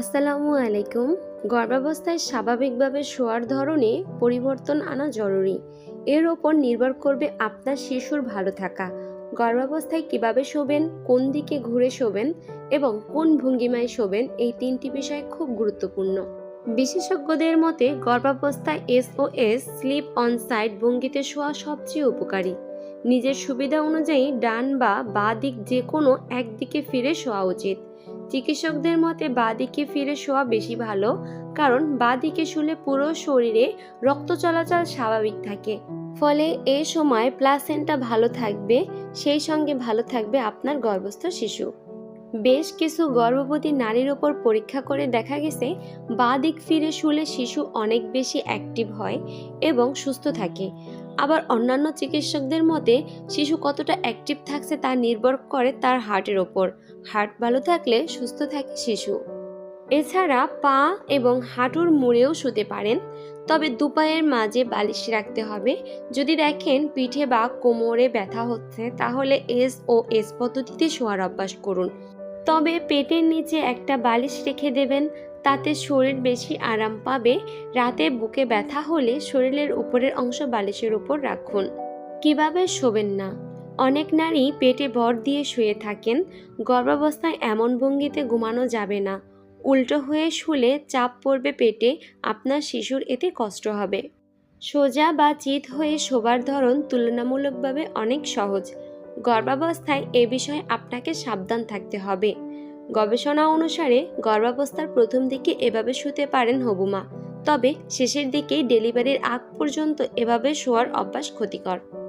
আসসালামু আলাইকুম। গর্ভাবস্থায় স্বাভাবিকভাবে শোয়ার ধরনে পরিবর্তন আনা জরুরি। এর ওপর নির্ভর করবে আপনার শিশুর ভালো থাকা। গর্ভাবস্থায় কীভাবে শোবেন, কোন দিকে ঘুরে শোবেন এবং কোন ভঙ্গিমায় শোবেন এই তিনটি বিষয় খুব গুরুত্বপূর্ণ। বিশেষজ্ঞদের মতে গর্ভাবস্থায় এসওএস স্লিপ অন সাইড ভঙ্গিতে শোয়া সবচেয়ে উপকারী। নিজের সুবিধা অনুযায়ী ডান বা বাঁ দিক যে কোনো একদিকে ফিরে শোয়া উচিত। চিকিৎসকদের মতে বাঁ দিকে ফিরে শোয়া বেশি ভালো, কারণ বাঁ দিকে শুলে পুরো শরীরে রক্ত চলাচল স্বাভাবিক থাকে। ফলে এ সময় প্লাসেন্টা ভালো থাকবে, সেই সঙ্গে ভালো থাকবে আপনার গর্ভস্থ শিশু। বেশ কিছু গর্ভবতী নারীর ওপর পরীক্ষা করে দেখা গেছে, বাঁ দিক ফিরে শুলে শিশু অনেক বেশি অ্যাক্টিভ হয় এবং সুস্থ থাকে। আবার অন্যান্য চিকিৎসকদের মতে, শিশু কতটা অ্যাক্টিভ থাকছে তা নির্ভর করে তার হার্টের ওপর। হার্ট ভালো থাকলে সুস্থ থাকে শিশু। এছাড়া পা এবং হাঁটুর মুড়েও শুতে পারেন, তবে দুপায়ের মাঝে বালিশ রাখতে হবে। যদি দেখেন পিঠে বা কোমরে ব্যথা হচ্ছে, তাহলে এস ও এস পদ্ধতিতে শোয়ার অভ্যাস করুন। তবে পেটের নিচে একটা বালিশ রেখে দেবেন, তাতে শরীর বেশি আরাম পাবে। রাতে বুকে ব্যথা হলে শরীরের উপরের অংশ বালিশের উপর রাখুন। কীভাবে শোবেন না? অনেক নারী পেটে ভর দিয়ে শুয়ে থাকেন। গর্ভাবস্থায় এমন ভঙ্গিতে ঘুমানো যাবে না। উল্টো হয়ে শুলে চাপ পড়বে পেটে, আপনার শিশুর এতে কষ্ট হবে। সোজা বা চিত হয়ে শোবার ধরন তুলনামূলকভাবে অনেক সহজ। গর্ভাবস্থায় এ বিষয়ে আপনাকে সাবধান থাকতে হবে। গবেষণা অনুসারে গর্ভাবস্থার প্রথম দিকে এভাবে শুতে পারেন হবুমা, তবে শেষের দিকে ডেলিভারির আগ পর্যন্ত এভাবে শোয়ার অভ্যাস ক্ষতিকর।